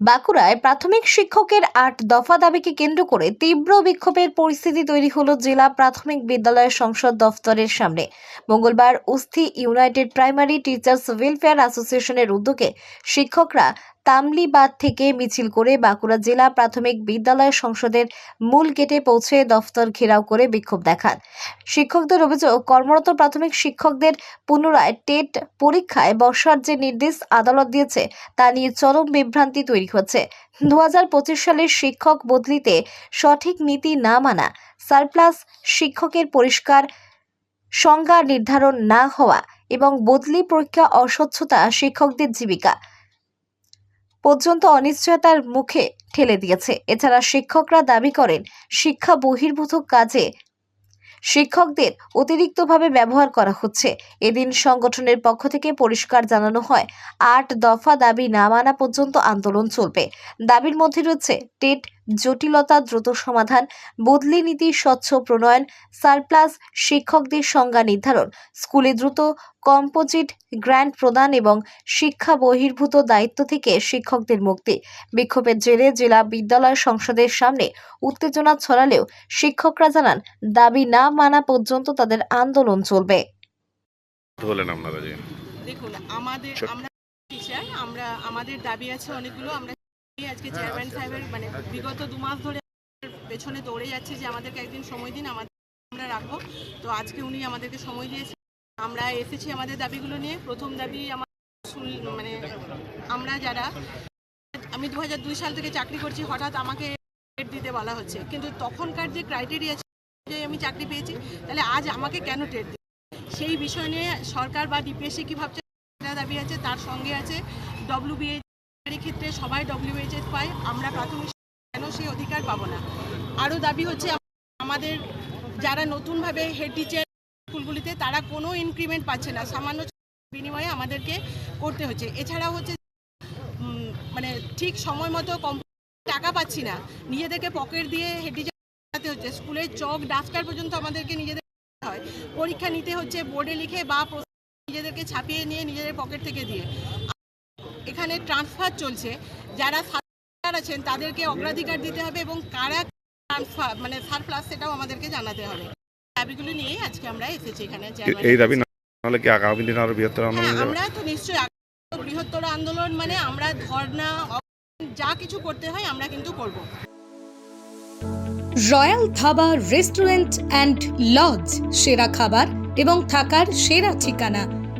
বাঁকুড়ায় প্রাথমিক শিক্ষকের আট দফা দাবিকে কেন্দ্র করে তীব্র বিক্ষোভের পরিস্থিতি তৈরি হল জেলা প্রাথমিক বিদ্যালয় সংসদ দফতরের সামনে। মঙ্গলবার উস্থি ইউনাইটেড প্রাইমারি টিচার্স ওয়েলফেয়ার অ্যাসোসিয়েশনের উদ্যোগে শিক্ষকরা তামলিবাদ থেকে মিছিল করে বাঁকুড়া জেলা প্রাথমিক বিদ্যালয় সংসদের মূল গেটে পৌঁছে দফতর ঘেরাও করে বিক্ষোভ দেখান। শিক্ষকদের অভিযোগ, কর্মরত প্রাথমিক শিক্ষকদের পুনরায় টেট পরীক্ষায় বসার যে নির্দেশ আদালত দিয়েছে, তা নিয়ে চরম বিভ্রান্তি তৈরি হচ্ছে। দু হাজার পঁচিশ সালের শিক্ষক বদলিতে সঠিক নীতি না মানা, সারপ্লাস শিক্ষকের পরিষ্কার সংজ্ঞা নির্ধারণ না হওয়া এবং বদলি পরীক্ষা অস্বচ্ছতা শিক্ষকদের জীবিকা। পর্যন্ত অনিশ্চয়তার মুখে ঠেলে দিয়েছে। এছাড়া শিক্ষকরা দাবি করেন, শিক্ষা বহির্ভূত কাজে শিক্ষকদের অতিরিক্তভাবে ব্যবহার করা হচ্ছে। এদিন সংগঠনের পক্ষ থেকে পরিষ্কার জানানো হয়, আট দফা দাবি না মানা পর্যন্ত আন্দোলন চলবে। দাবির মধ্যে রয়েছে, টেট জটিলতা দ্রুত সমাধান বদলি নীতি স্বচ্ছ প্রণয়ন সারপ্লাস শিক্ষকদের সংজ্ঞা নির্ধারণ স্কুলে দ্রুত কম্পোজিট গ্র্যান্ট প্রদান এবং শিক্ষা বহির্ভূত দায়িত্ব থেকে শিক্ষকদের মুক্তি। বিক্ষোভের জেরে জেলা বিদ্যালয় সংসদের সামনে উত্তেজনা ছড়ালেও শিক্ষকরা জানান দাবি না মানা পর্যন্ত তাদের আন্দোলন চলবে। হলেন আপনারা যে দেখুন আমাদের আমরা আমরা আমাদের দাবি আছে অনেকগুলো আমরা আজকে চেয়ারম্যান সাহেবের মানে বিগত দু মাস ধরে পেছনে দৌড়ে যাচ্ছে যে আমাদেরকে একদিন সময় দিন, আমাদের আমরা রাখব। তো আজকে উনি আমাদেরকে সময় দিয়েছে আমরা এসেছি আমাদের দাবিগুলো নিয়ে। প্রথম দাবি আমার মানে আমরা যারা, আমি দু দুই সাল থেকে চাকরি করছি, হঠাৎ আমাকে টেট দিতে বলা হচ্ছে। কিন্তু তখনকার যে ক্রাইটেরিয়া যে আমি চাকরি পেয়েছি, তাহলে আজ আমাকে কেন টেট দিচ্ছে? সেই বিষয় নিয়ে সরকার বা ডিপিএসসি কি ভাবছে দাবি আছে, তার সঙ্গে আছে ডব্লিউবিএইচ এর ক্ষেত্রে সবাই ডব্লিউএইচএস পায়, আমরা প্রাথমিক কেন সেই অধিকার পাবো না? আরও দাবি হচ্ছে, আমাদের যারা নতুনভাবে হেড টিচার স্কুলগুলিতে, তারা কোনো ইনক্রিমেন্ট পাচ্ছে না। সামান্য বিনিময়ে আমাদেরকে করতে হচ্ছে। এছাড়াও হচ্ছে মানে ঠিক সময় মতো কম টাকা পাচ্ছি না। নিজেদেরকে পকেট দিয়ে হেড টিচার হচ্ছে। স্কুলের চক ডাস্টার পর্যন্ত আমাদেরকে নিজেদের হয়। পরীক্ষা নিতে হচ্ছে, বোর্ডে লিখে বা নিজেদেরকে ছাপিয়ে নিয়ে নিজেদের পকেট থেকে দিয়ে। এখানে ট্রান্সফার চলছে। যারা সার আছেন তাদেরকে অগ্রাধিকার দিতে হবে এবং কারা ট্রান্সফার মানে সারপ্লাস সেটাও আমাদেরকে জানাতে হবে। দাবিগুলো নিয়েই আজকে আমরা এসেছি এখানে এই দাবি না হলে কি আগামী দিনে আরও বৃহত্তর হ্যাঁ আন্দোলন যাবে? আমরা তো নিশ্চয়ই আগামী বৃহত্তর আন্দোলন মানে আমরা ধর্ণা যা কিছু করতে হয় আমরা কিন্তু করব। Royal Dhaba Restaurant and Lodge সেরা খাবার এবং থাকার সেরা ঠিকানা